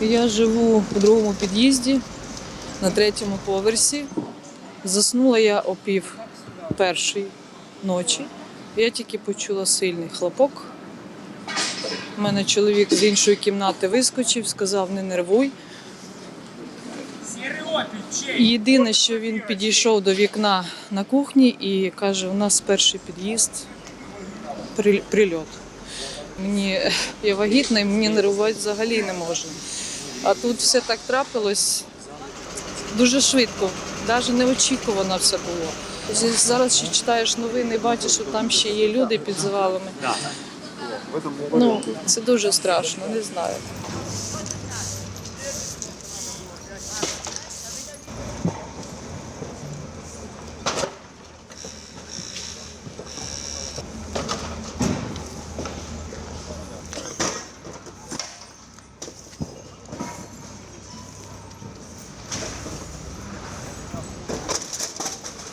Я живу у другому під'їзді на третьому поверсі. Заснула я о пів першої ночі. Я тільки почула сильний хлопок. У мене чоловік з іншої кімнати вискочив, сказав: не нервуй. Єдине, що він підійшов до вікна на кухні і каже: у нас перший під'їзд, при- прильот. Мені я вагітна і мені нервувати взагалі не можна. А тут все так трапилось дуже швидко, навіть неочікувано все було. Зараз ще читаєш новини, бачиш, що там ще є люди під завалами. Ну, це дуже страшно, не знаю.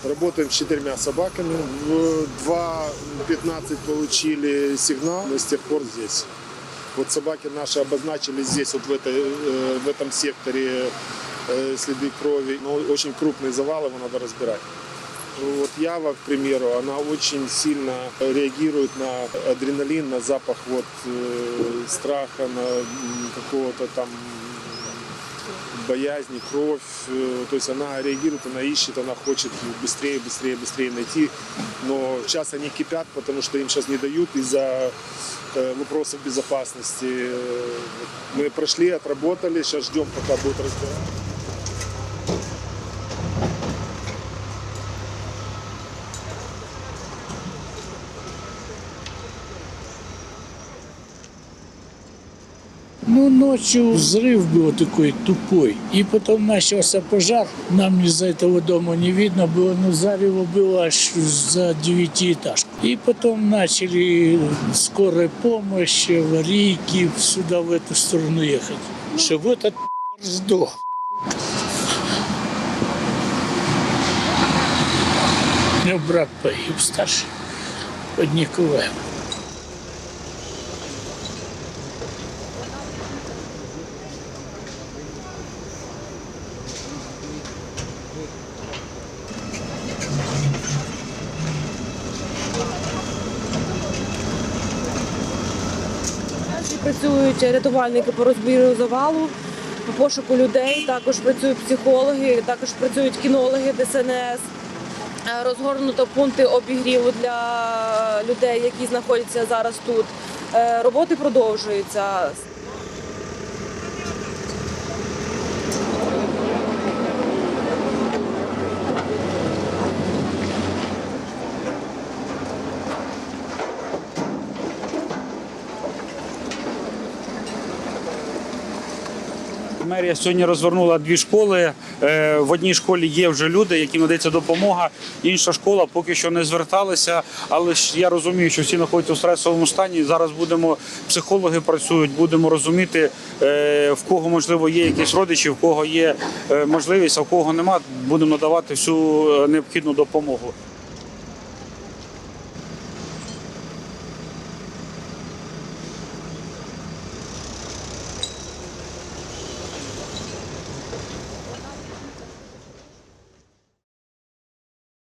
Работаем с четырьмя собаками. В 2.15 получили сигнал, мы с тех пор здесь. Вот собаки наши обозначили здесь, вот в, этой, э, в этом секторе э, следы крови. Но очень крупный завал, его надо разбирать. Ну, Вот Ява, к примеру, она очень сильно реагирует на адреналин, на запах вот, э, страха, на м, какого-то там боязни, кровь. э, То есть она реагирует, она ищет, она хочет быстрее, быстрее, быстрее найти. Но сейчас они кипят, потому что им сейчас не дают из-за э, вопросов безопасности. Э, Мы прошли, отработали, сейчас ждем, пока будут разбирать. Ну, ночью взрыв был такой тупой. И потом начался пожар. Нам из-за этого дома не видно было, но зарево было аж за девятиэтажку. И потом начали скорая помощь, аварийки сюда, в эту сторону ехать. Чтобы этот сдох. У меня брат погиб старший под Николаем. Працюють рятувальники по розбіру завалу, по пошуку людей. Також працюють психологи, також працюють кінологи ДСНС. Е, Розгорнуто пункти обігріву для людей, які знаходяться зараз тут. Е, Роботи продовжуються. Мерія сьогодні розвернула дві школи. Е, В одній школі є вже люди, яким надається допомога. Інша школа поки що не зверталася, але ж я розумію, що всі знаходяться у стресовому стані. Зараз будемо психологи працюють, будемо розуміти, е, в кого можливо є якісь родичі, в кого є е, можливість, а в кого нема. Будемо надавати всю необхідну допомогу.